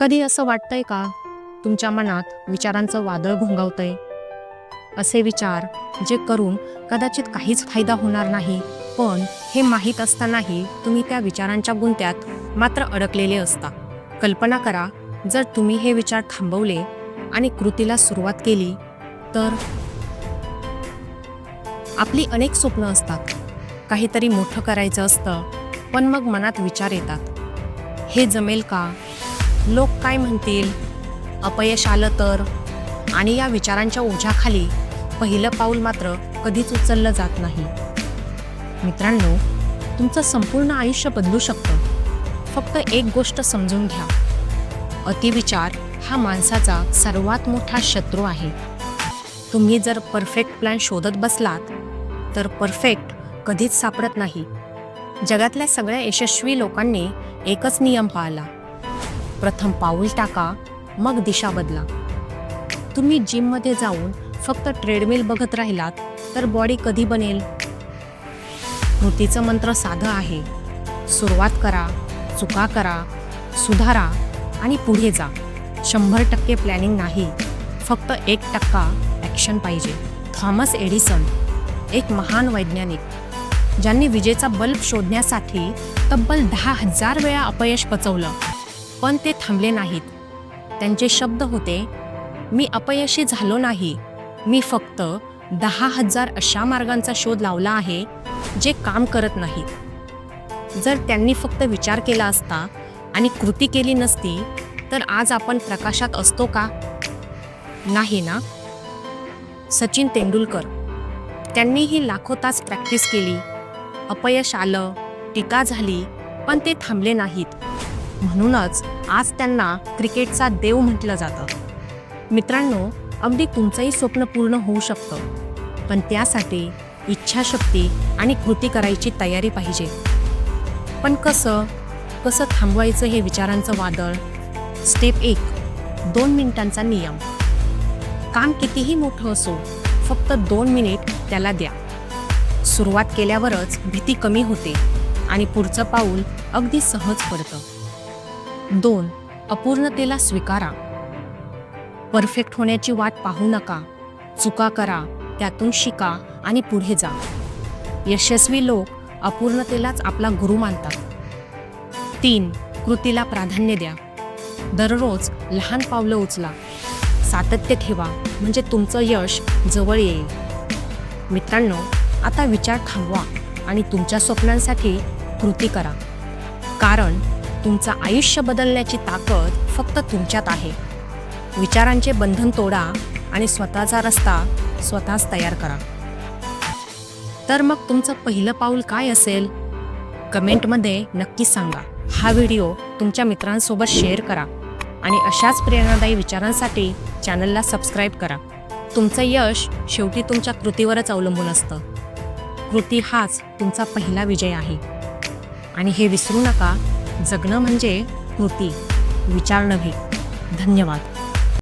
कधी असं वाटतंय का तुमच्या मनात विचारांचं वादळ घोंगावतंय? असे विचार जे करून कदाचित काहीच फायदा होणार नाही पण हे माहीत असतानाही तुम्ही त्या विचारांच्या गुंत्यात मात्र अडकलेले असता. कल्पना करा जर तुम्ही हे विचार थांबवले आणि कृतीला सुरुवात केली तर आपली अनेक स्वप्न असतात. काहीतरी मोठं करायचं असतं पण मग मनात विचार येतात. हे जमेल का? लोक काय म्हणतील? अपयश आलं तर? आणि या विचारांच्या ओझ्याखाली पहिलं पाऊल मात्र कधीच उचललं जात नाही. मित्रांनो तुमचं संपूर्ण आयुष्य बदलू शकतं. फक्त एक गोष्ट समजून घ्या. अतिविचार हा माणसाचा सर्वात मोठा शत्रू आहे. तुम्ही जर परफेक्ट प्लॅन शोधत बसलात तर परफेक्ट कधीच सापडत नाही. जगातल्या सगळ्या यशस्वी लोकांनी एकच नियम पाळला. प्रथम पाऊल टाका मग दिशा बदला. तुम्ही जिममध्ये जाऊन फक्त ट्रेडमिल बघत राहिलात तर बॉडी कधी बनेल? कृतीचं मंत्र साधं आहे. सुरुवात करा चुका करा सुधारा आणि पुढे जा. शंभर टक्के प्लॅनिंग नाही. फक्त एक टक्का ॲक्शन पाहिजे. थॉमस एडिसन एक महान वैज्ञानिक ज्यांनी विजेचा बल्ब शोधण्यासाठी तब्बल दहा हजार वेळा अपयश पचवलं. पण ते थांबले नाहीत. त्यांचे शब्द होते मी अपयशी झालो नाही. मी फक्त दहा हजार अशा मार्गांचा शोध लावला आहे जे काम करत नाहीत. जर त्यांनी फक्त विचार केला असता आणि कृती केली नसती तर आज आपण प्रकाशात असतो का? नाही ना? सचिन तेंडुलकर त्यांनीही लाखो तास प्रॅक्टिस केली. अपयश आलं टीका झाली पण ते थांबले नाहीत. म्हणूनच आज त्यांना क्रिकेटचा देव म्हटलं जातं. मित्रांनो अगदी तुमचंही स्वप्न पूर्ण होऊ शकतं पण त्यासाठी इच्छाशक्ती आणि कृती करायची तयारी पाहिजे. पण कसं? कसं थांबवायचं हे विचारांचं वादळ? स्टेप एक दोन मिनिटांचा नियम. काम कितीही मोठं असो फक्त दोन मिनिट त्याला द्या. सुरुवात केल्यावरच भीती कमी होते आणि पुढचं पाऊल अगदी सहज पडतं. दोन अपूर्णतेला स्वीकारा. परफेक्ट होण्याची वाट पाहू नका. चुका करा त्यातून शिका आणि पुढे जा. यशस्वी लोक अपूर्णतेलाच आपला गुरु मानतात. तीन कृतीला प्राधान्य द्या. दररोज लहान पावलं उचला. सातत्य ठेवा म्हणजे तुमचं यश जवळ येईल. मित्रांनो आता विचार थांबवा आणि तुमच्या स्वप्नांसाठी कृती करा. कारण तुमचं आयुष्य बदलण्याची ताकद फक्त तुमच्यात आहे. विचारांचे बंधन तोडा आणि स्वतःचा रस्ता स्वतःच तयार करा. तर मग तुमचं पहिलं पाऊल काय असेल? कमेंटमध्ये नक्की सांगा. हा व्हिडिओ तुमच्या मित्रांसोबत शेअर करा आणि अशाच प्रेरणादायी विचारांसाठी चॅनलला सबस्क्राईब करा. तुमचं यश शेवटी तुमच्या कृतीवरच अवलंबून असतं. कृती हाच तुमचा पहिला विजय आहे. आणि हे विसरू नका जगणं म्हणजे कृती. विचार नव्हे धन्यवाद.